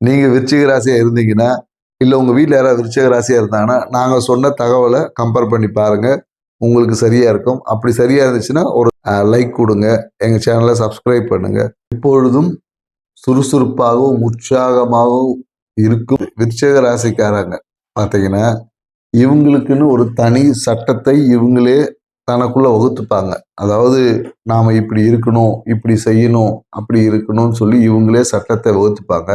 நீங்கள் விருச்சிக ராசியாக இருந்தீங்கன்னா இல்லை உங்கள் வீட்டில் யாராவது விருச்சிக ராசியாக இருந்தாங்கன்னா நாங்கள் சொன்ன தகவலை கம்பேர் பண்ணி பாருங்கள் உங்களுக்கு சரியாக இருக்கும். அப்படி சரியாக இருந்துச்சுன்னா ஒரு லைக் கொடுங்க. எங்கள் சேனலை சப்ஸ்கிரைப் பண்ணுங்கள் இப்பொழுதும் சுறுசுறுப்பாகவும் உற்சாகமாகவும் இருக்கும் விருச்சிக ராசிக்காரங்க. பார்த்தீங்கன்னா இவங்களுக்குன்னு ஒரு தனி சட்டத்தை இவங்களே தனக்குள்ளே வகுத்துப்பாங்க. அதாவது நாம் இப்படி இருக்கணும் இப்படி செய்யணும் அப்படி இருக்கணும்னு சொல்லி இவங்களே சட்டத்தை வகுத்துப்பாங்க.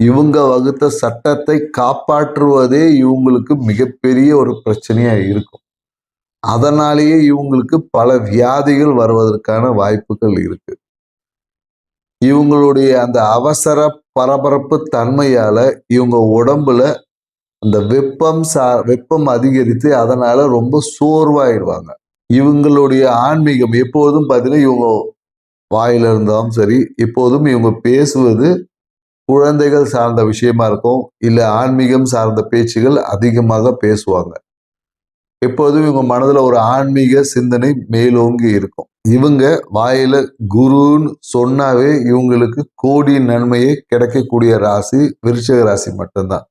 இவங்க வகுத்த சட்டத்தை காப்பாற்றுவதே இவங்களுக்கு மிகப்பெரிய ஒரு பிரச்சனையா இருக்கும். அதனாலேயே இவங்களுக்கு பல வியாதிகள் வருவதற்கான வாய்ப்புகள் இருக்கு. இவங்களுடைய அந்த அவசர பரபரப்பு தன்மையால இவங்க உடம்புல அந்த வெப்பம் சா வெப்பம் அதிகரித்து அதனால ரொம்ப சோர்வாயிடுவாங்க. இவங்களுடைய ஆன்மீகம் எப்போதும் பார்த்தீங்கன்னா இவங்க வாயில இருந்தாலும் சரி எப்போதும் இவங்க பேசுவது குழந்தைகள் சார்ந்த விஷயமா இருக்கும் இல்லை ஆன்மீகம் சார்ந்த பேச்சுகள் அதிகமாக பேசுவாங்க. எப்போதும் இவங்க மனதில் ஒரு ஆன்மீக சிந்தனை மேலோங்கி இருக்கும். இவங்க வாயில குருன்னு சொன்னாவே இவங்களுக்கு கோடி நன்மையே கிடைக்கக்கூடிய ராசி விருச்சக ராசி மட்டும்தான்.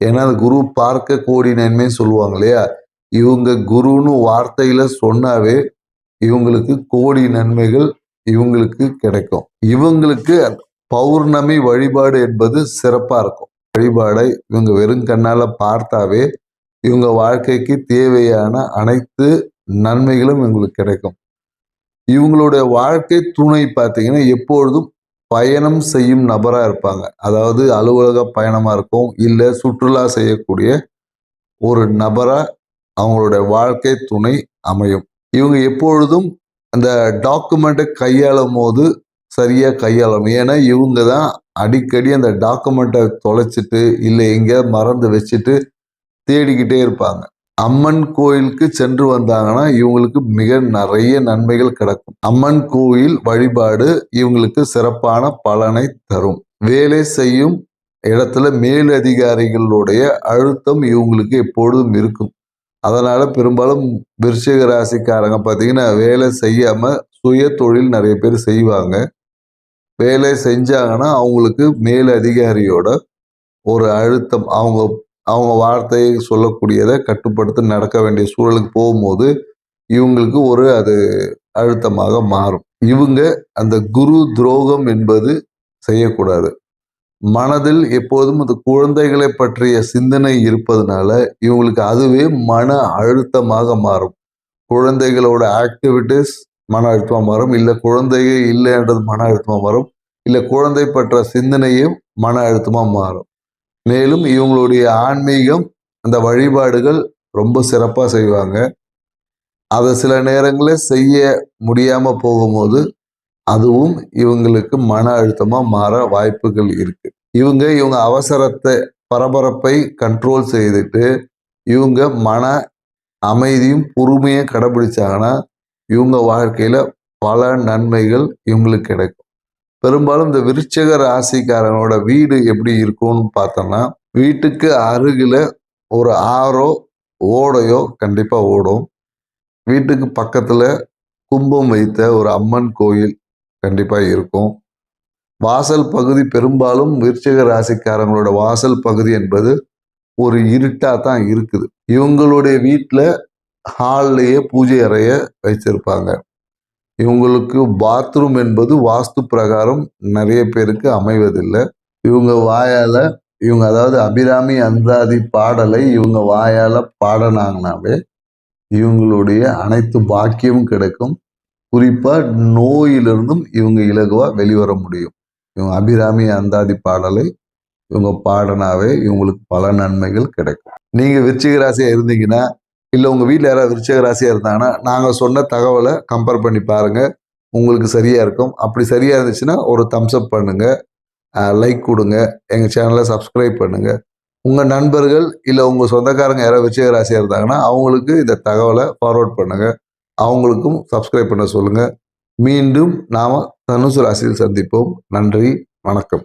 ஏன்னா அந்த குரு பார்க்க கோடி நன்மைன்னு சொல்லுவாங்க இல்லையா? இவங்க குருன்னு வார்த்தையில சொன்னாவே இவங்களுக்கு கோடி நன்மைகள் இவங்களுக்கு கிடைக்கும். இவங்களுக்கு பௌர்ணமி வழிபாடு என்பது சிறப்பாக இருக்கும். வழிபாடை இவங்க வெறும் கண்ணால் பார்த்தாவே இவங்க வாழ்க்கைக்கு தேவையான அனைத்து நன்மைகளும் இவங்களுக்கு கிடைக்கும். இவங்களுடைய வாழ்க்கை துணை பார்த்தீங்கன்னா எப்பொழுதும் பயணம் செய்யும் நபராக இருப்பாங்க. அதாவது அலுவலக பயணமாக இருக்கும் இல்லை சுற்றுலா செய்யக்கூடிய ஒரு நபராக அவங்களுடைய வாழ்க்கை துணை அமையும். இவங்க எப்பொழுதும் அந்த டாக்குமெண்ட்டை கையாளும் போது சரியாக கையாளும் ஏன்னா இவங்க தான் அடிக்கடி அந்த டாக்குமெண்ட்டை தொலைச்சிட்டு இல்லை எங்கேயாவது மறந்து வச்சுட்டு தேடிக்கிட்டே இருப்பாங்க. அம்மன் கோயிலுக்கு சென்று வந்தாங்கன்னா இவங்களுக்கு மிக நிறைய நன்மைகள் கிடைக்கும். அம்மன் கோயில் வழிபாடு இவங்களுக்கு சிறப்பான பலனை தரும். வேலை செய்யும் இடத்துல மேலதிகாரிகளுடைய அழுத்தம் இவங்களுக்கு எப்பொழுதும் இருக்கும். அதனால பெரும்பாலும் விருச்சிக ராசிக்காரங்க பார்த்தீங்கன்னா வேலை செய்யாம சுய தொழில் நிறைய பேர் செய்வாங்க. வேலை செஞ்சாங்கன்னா அவங்களுக்கு மேல் அதிகாரியோட ஒரு அழுத்தம் அவங்க அவங்க வார்த்தையை சொல்லக்கூடியதை கட்டுப்படுத்தி நடக்க வேண்டிய சூழலுக்கு போகும்போது இவங்களுக்கு ஒரு அது அழுத்தமாக மாறும். இவங்க அந்த குரு துரோகம் என்பது செய்யக்கூடாது. மனதில் எப்போதும் அந்த குழந்தைகளை பற்றிய சிந்தனை இருப்பதனால இவங்களுக்கு அதுவே மன அழுத்தமாக மாறும். குழந்தைகளோட ஆக்டிவிட்டிஸ் மன அழுத்தமாக மாறும் இல்லை குழந்தையே இல்லைன்றது மன அழுத்தமாக மாறும் இல்லை குழந்தை பற்ற சிந்தனையும் மன அழுத்தமாக மாறும். மேலும் இவங்களுடைய ஆன்மீகம் அந்த வழிபாடுகள் ரொம்ப சிறப்பாக செய்வாங்க. அதை சில நேரங்களில் செய்ய முடியாமல் போகும்போது அதுவும் இவங்களுக்கு மன அழுத்தமாக மாற வாய்ப்புகள் இருக்கு. இவங்க இவங்க அவசரத்தை பரபரப்பை கண்ட்ரோல் செய்துட்டு இவங்க மன அமைதியும் பொறுமையும் கடைபிடிச்சாங்கன்னா இவங்க வாழ்க்கையில் பல நன்மைகள் இவங்களுக்கு கிடைக்கும். பெரும்பாலும் இந்த விருச்சக ராசிக்காரங்களோட வீடு எப்படி இருக்கும்னு பார்த்தோம்னா வீட்டுக்கு அருகில் ஒரு ஆறோ ஓடையோ கண்டிப்பாக ஓடும். வீட்டுக்கு பக்கத்தில் கும்பம் வைத்த ஒரு அம்மன் கோயில் கண்டிப்பாக இருக்கும். வாசல் பகுதி பெரும்பாலும் விருச்சக ராசிக்காரங்களோட வாசல் பகுதி என்பது ஒரு இருட்டாக தான் இருக்குது. இவங்களுடைய வீட்டில் ஹால்லையே பூஜை அறைய வைத்திருப்பாங்க. இவங்களுக்கு பாத்ரூம் என்பது வாஸ்து பிரகாரம் நிறைய பேருக்கு அமைவதில்லை. இவங்க வாயால இவங்க அதாவது அபிராமி அந்தாதி பாடலை இவங்க வாயால பாடினாங்கனாவே இவங்களுடைய அனைத்து பாக்கியமும் கிடைக்கும். குறிப்பா நோயிலிருந்தும் இவங்க இலகுவா வெளிவர முடியும். இவங்க அபிராமி அந்தாதி பாடலை இவங்க பாடினாவே இவங்களுக்கு பல நன்மைகள் கிடைக்கும். நீங்க விருச்சிக இருந்தீங்கன்னா இல்லை உங்கள் வீட்டில் யாராவது விருச்சக ராசியாக இருந்தாங்கன்னா நாங்கள் சொன்ன தகவலை கம்பேர் பண்ணி பாருங்கள் உங்களுக்கு சரியாக இருக்கும். அப்படி சரியாக இருந்துச்சுன்னா ஒரு தம்ஸ் அப் பண்ணுங்கள் லைக் கொடுங்க. எங்கள் சேனலை சப்ஸ்கிரைப் பண்ணுங்கள் உங்கள் நண்பர்கள் இல்லை உங்கள் சொந்தக்காரங்க யாராவது விருச்சக ராசியாக இருந்தாங்கன்னா அவங்களுக்கு இந்த தகவலை ஃபார்வர்ட் பண்ணுங்கள் அவங்களுக்கும் சப்ஸ்கிரைப் பண்ண சொல்லுங்கள் மீண்டும் நாம் தனுசு ராசியில் சந்திப்போம். நன்றி வணக்கம்.